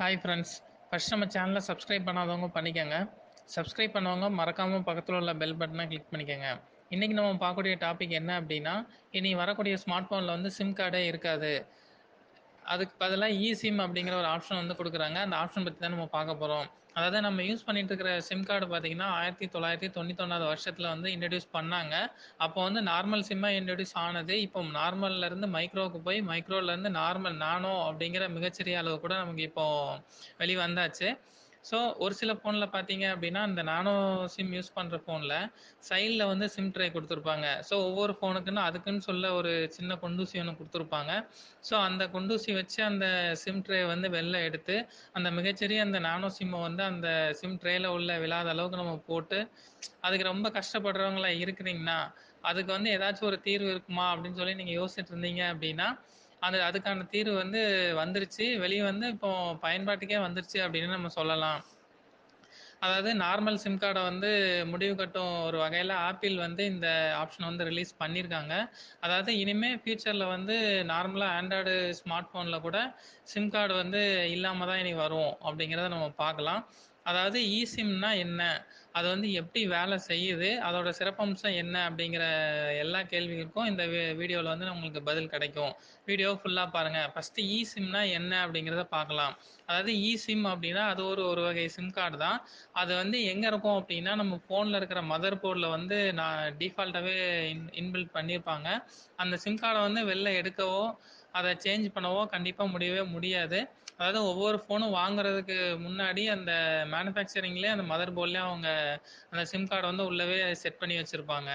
Hi friends first நம்ம சேனலை subscribe பண்ணாதவங்க பண்ணிக்கோங்க. சப்ஸ்கிரைப் பண்ணவங்க மறக்காமல் பக்கத்தில் உள்ள பெல் பட்டனை கிளிக் பண்ணிக்கோங்க. இன்றைக்கி நம்ம பார்க்கக்கூடிய டாபிக் என்ன அப்படின்னா இனி வரக்கூடிய ஸ்மார்ட் ஃபோனில் வந்து சிம் கார்டே இருக்காது. அதுக்கு பதிலாக இசிம் அப்படிங்கிற ஒரு ஆப்ஷன் வந்து கொடுக்குறாங்க. அந்த ஆப்ஷன் பற்றி தான் நம்ம பார்க்க போகிறோம் அதாவது நம்ம யூஸ் பண்ணிட்டு இருக்கிற சிம் கார்டு பார்த்தீங்கன்னா ஆயிரத்தி தொள்ளாயிரத்தி தொண்ணூத்தொன்னாவது வருஷத்தில் வந்து இன்ட்ரடியூஸ் பண்ணாங்க. அப்போ வந்து நார்மல் சிம்மாக இன்ட்ரடியூஸ் ஆனது இப்போ நார்மல்லேருந்து மைக்ரோவுக்கு போய் மைக்ரோலேருந்து நார்மல் நானோ அப்படிங்கிற மிகச்சிறிய அளவு கூட நமக்கு இப்போ வெளி வந்தாச்சு ஸோ ஒரு சில ஃபோனில் பார்த்தீங்க அப்படின்னா இந்த நானோ சிம் யூஸ் பண்ணுற ஃபோனில் சைடில் வந்து சிம் ட்ரே கொடுத்துருப்பாங்க. ஸோ ஒவ்வொரு ஃபோனுக்குன்னு அதுக்குன்னு சொல்ல ஒரு சின்ன குண்டூசி ஒன்று கொடுத்துருப்பாங்க. ஸோ அந்த குண்டூசி வச்சு அந்த சிம் ட்ரே வந்து வெளில எடுத்து அந்த மிகச்சிறிய அந்த நானோ சிம்மை வந்து அந்த சிம் ட்ரேயில் உள்ள விழாத அளவுக்கு நம்ம போட்டு அதுக்கு ரொம்ப கஷ்டப்படுறவங்களா இருக்கிறீங்கன்னா அதுக்கு வந்து ஏதாச்சும் ஒரு தீர்வு இருக்குமா அப்படின்னு சொல்லி நீங்கள் யோசிச்சுட்டு இருந்தீங்க அப்படின்னா அது அதுக்கான தீர்வு வந்து வந்துருச்சு. வெளியே வந்து இப்போ பயன்பாட்டுக்கே வந்துருச்சு அப்படின்னு நம்ம சொல்லலாம். அதாவது நார்மல் சிம் கார்டை வந்து முடிவு கட்டும் ஒரு வகையில் ஆப்பிள் வந்து இந்த ஆப்ஷன் வந்து ரிலீஸ் பண்ணியிருக்காங்க அதாவது இனிமேல் ஃப்யூச்சரில் வந்து நார்மலாக ஆண்ட்ராய்டு ஸ்மார்ட் ஃபோனில் கூட சிம் கார்டு வந்து இல்லாமல் தான் இனி வரும் அப்படிங்கிறத நம்ம பார்க்கலாம். அதாவது இசிம்னா என்ன? அது வந்து எப்படி வேலை செய்யுது? அதோட சிறப்பம்சம் என்ன? அப்படிங்கிற எல்லா கேள்விகளுக்கும் இந்த வீடியோவில் வந்து உங்களுக்கு பதில் கிடைக்கும். வீடியோ ஃபுல்லாக பாருங்கள் ஃபஸ்ட்டு இ என்ன அப்படிங்கிறத பார்க்கலாம். அதாவது இ சிம் அப்படின்னா அது ஒரு ஒரு வகை சிம் கார்டு தான். அது வந்து எங்கே இருக்கும் அப்படின்னா நம்ம ஃபோனில் இருக்கிற மதர் போர்டில் வந்து நான் டிஃபால்ட்டாகவே இன் இன்பில்ட் பண்ணியிருப்பாங்க அந்த சிம் கார்டை வந்து வெளில எடுக்கவோ அதை சேஞ்ச் பண்ணவோ கண்டிப்பாக முடியவே முடியாது. அதாவது ஒவ்வொரு ஃபோனும் வாங்குறதுக்கு முன்னாடி அந்த மேனுஃபேக்சரிங்லேயே அந்த மதர் போர்ட்லேயே அவங்க அந்த சிம் கார்டை வந்து உள்ளவே செட் பண்ணி வச்சுருப்பாங்க.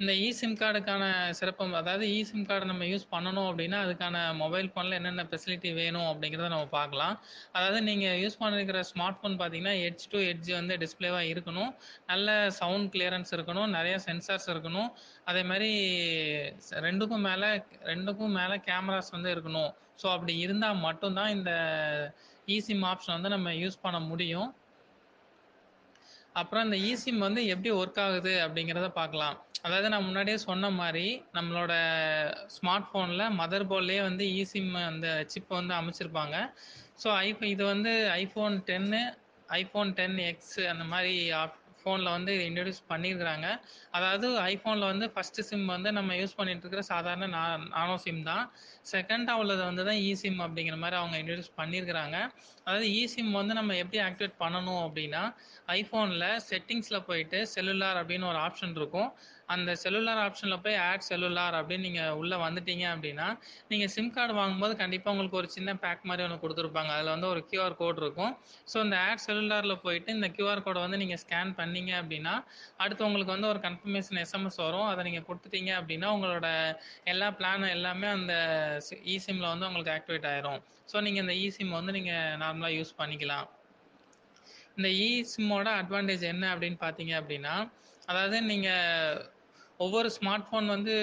இந்த இ சிம் கார்டுக்கான சிறப்பு அதாவது இ சிம் கார்டை நம்ம யூஸ் பண்ணணும் அப்படின்னா அதுக்கான மொபைல் ஃபோனில் என்னென்ன ஃபெசிலிட்டி வேணும் அப்படிங்கிறத நம்ம பார்க்கலாம். அதாவது நீங்கள் யூஸ் பண்ணிருக்கிற ஸ்மார்ட் ஃபோன் பார்த்தீங்கன்னா ஹெச் டு ஹெட்ஜ் வந்து டிஸ்பிளேவாக இருக்கணும். நல்ல சவுண்ட் கிளியரன்ஸ் இருக்கணும் நிறைய சென்சார்ஸ் இருக்கணும். அதே மாதிரி ரெண்டுக்கும் மேலே ரெண்டுக்கும் மேலே கேமராஸ் வந்து இருக்கணும். ஸோ அப்படி இருந்தால் மட்டும்தான் இந்த இசிம் ஆப்ஷன் வந்து நம்ம யூஸ் பண்ண முடியும். அப்புறம் இந்த இசிம் வந்து எப்படி ஒர்க் ஆகுது அப்படிங்கிறத பார்க்கலாம். அதாவது நான் முன்னாடியே சொன்ன மாதிரி நம்மளோட ஸ்மார்ட் ஃபோனில் மதர் போர்ட்லேயே வந்து இசிம் அந்த சிப் வந்து அமைச்சிருப்பாங்க. ஸோ ஐஃபோ இது வந்து ஐஃபோன் டென்னு ஐஃபோன் டென் எக்ஸ் அந்த மாதிரி ஃபோனில் வந்து இன்ட்ரடியூஸ் பண்ணியிருக்கிறாங்க. அதாவது ஐஃபோனில் வந்து ஃபஸ்ட்டு சிம் வந்து நம்ம யூஸ் பண்ணிட்டு இருக்கிற சாதாரண நா நானோ சிம் தான். செகண்டாக உள்ளது வந்து தான் இ சிம் அப்படிங்கிற மாதிரி அவங்க இன்ட்ரடியூஸ் பண்ணியிருக்கிறாங்க. அதாவது இ சிம் வந்து நம்ம எப்படி ஆக்டிவேட் பண்ணணும் அப்படின்னா ஐஃபோனில் செட்டிங்ஸில் போயிட்டு செல்லுலார் அப்படின்னு ஒரு ஆப்ஷன் இருக்கும். அந்த செல்லுலார் ஆப்ஷனில் போய் ஆட் செல்லுலார் அப்படின்னு நீங்கள் உள்ளே வந்துட்டீங்க அப்படின்னா நீங்கள் சிம் கார்டு வாங்கும்போது கண்டிப்பாக உங்களுக்கு ஒரு சின்ன பேக் மாதிரி ஒன்று கொடுத்துருப்பாங்க. அதில் வந்து ஒரு கியூஆர் கோட் இருக்கும். ஸோ இந்த ஆட் செல்லுலாரில் போயிட்டு இந்த கியூஆர் கோடை வந்து நீங்கள் ஸ்கேன் பண்ணீங்க அப்படின்னா அடுத்து உங்களுக்கு வந்து ஒரு கன்ஃபர்மேஷன் எஸ்எம்எஸ் வரும். அதை நீங்கள் கொடுத்துட்டீங்க அப்படின்னா உங்களோட எல்லா பிளானும் எல்லாமே அந்த இ சிம்மில் வந்து உங்களுக்கு ஆக்டிவேட் ஆயிரும். ஸோ நீங்கள் இந்த இ வந்து நீங்கள் நார்மலாக யூஸ் பண்ணிக்கலாம். இந்த இ சிம்மோட அட்வான்டேஜ் என்ன அப்படின்னு பார்த்தீங்க அப்படின்னா அதாவது நீங்கள் ஒவ்வொரு ஸ்மார்ட் ஃபோன் வந்து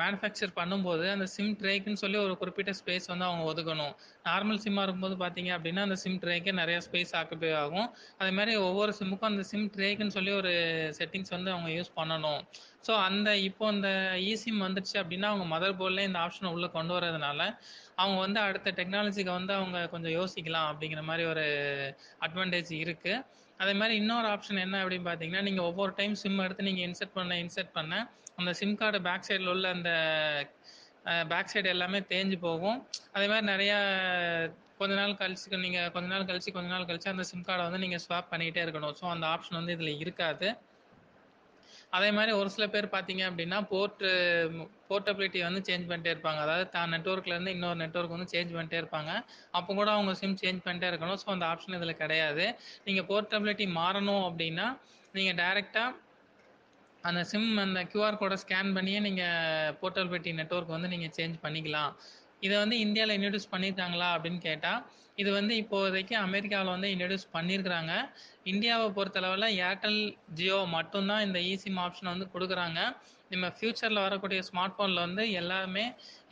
மேனுஃபேக்சர் பண்ணும்போது அந்த சிம் ட்ரேக்குன்னு சொல்லி ஒரு குறிப்பிட்ட ஸ்பேஸ் வந்து அவங்க ஒதுக்கணும். நார்மல் சிம்மாக இருக்கும்போது பார்த்தீங்க அப்படின்னா அந்த சிம் ட்ரேக்கே நிறைய ஸ்பேஸ் ஆக்குபை ஆகும். அதே மாதிரி ஒவ்வொரு சிம்முக்கும் அந்த சிம் ட்ரேக்குன்னு சொல்லி ஒரு செட்டிங்ஸ் வந்து அவங்க யூஸ் பண்ணணும். ஸோ அந்த இப்போ இந்த இசிம் வந்துடுச்சு அப்படின்னா அவங்க மதர் போர்டில் இந்த ஆப்ஷனை உள்ளே கொண்டு வரதுனால அவங்க வந்து அடுத்த டெக்னாலஜிக்கு வந்து அவங்க கொஞ்சம் யோசிக்கலாம் அப்படிங்கிற மாதிரி ஒரு அட்வான்டேஜ் இருக்குது அதே மாதிரி இன்னொரு ஆப்ஷன் என்ன அப்படின்னு பார்த்தீங்கன்னா நீங்கள் ஒவ்வொரு டைம் சிம் எடுத்து நீங்கள் இன்செர்ட் பண்ண இன்செர்ட் பண்ண அந்த சிம் கார்டு பேக் சைடில் உள்ள அந்த பேக் சைடு எல்லாமே தேஞ்சு போகும். அதே மாதிரி நிறையா கொஞ்ச நாள் கழிச்சு நீங்கள் கொஞ்ச நாள் கழிச்சு கொஞ்ச நாள் கழிச்சு அந்த சிம் கார்டை வந்து நீங்கள் ஸ்வாப் பண்ணிகிட்டே இருக்கணும். ஸோ அந்த ஆப்ஷன் வந்து இதில் இருக்காது. அதே மாதிரி ஒரு சில பேர் பார்த்தீங்க அப்படின்னா போர்ட்டு போர்ட்டபிலிட்டி வந்து சேஞ்ச் பண்ணிட்டே இருப்பாங்க. அதாவது தான் நெட்ஒர்க்லேருந்து இன்னொரு நெட்ஒர்க் வந்து சேஞ்ச் பண்ணிட்டே இருப்பாங்க. அப்போ கூட அவங்க சிம் சேஞ்ச் பண்ணிட்டே இருக்கணும். ஸோ அந்த ஆப்ஷன் இதில் கிடையாது. நீங்கள் போர்ட்டபிலிட்டி மாறணும் அப்படின்னா நீங்கள் டைரெக்டாக அந்த சிம் அந்த கியூஆர் கோடை ஸ்கேன் பண்ணியே நீங்கள் போர்ட்டபிலிட்டி நெட்ஒர்க் வந்து நீங்கள் சேஞ்ச் பண்ணிக்கலாம். இதை வந்து இந்தியாவில் இன்ட்ரடியூஸ் பண்ணியிருக்காங்களா அப்படின்னு கேட்டால் இது வந்து இப்போதைக்கு அமெரிக்காவில் வந்து இன்ட்ரடியூஸ் பண்ணியிருக்கிறாங்க இந்தியாவை பொறுத்தளவில் ஏர்டெல் ஜியோ மட்டும்தான் இந்த இசிம் ஆப்ஷனை வந்து கொடுக்குறாங்க. நம்ம ஃப்யூச்சரில் வரக்கூடிய ஸ்மார்ட் ஃபோனில் வந்து எல்லாமே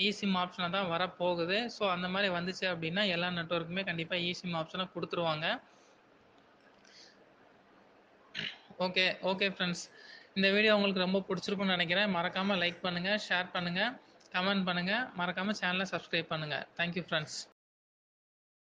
இசிம் ஆப்ஷனை தான் வரப்போகுது. ஸோ அந்த மாதிரி வந்துச்சு அப்படின்னா எல்லா நெட்ஒர்க்குமே கண்டிப்பாக இசிம் ஆப்ஷனை கொடுத்துருவாங்க. ஓகே ஓகே ஃப்ரெண்ட்ஸ் இந்த வீடியோ உங்களுக்கு ரொம்ப பிடிச்சிருக்குன்னு நினைக்கிறேன். மறக்காமல் லைக் பண்ணுங்கள் ஷேர் பண்ணுங்கள் கமெண்ட் பண்ணுங்கள் மறக்காமல் சேனலை சப்ஸ்கிரைப் பண்ணுங்கள் தேங்க்யூ ஃப்ரெண்ட்ஸ்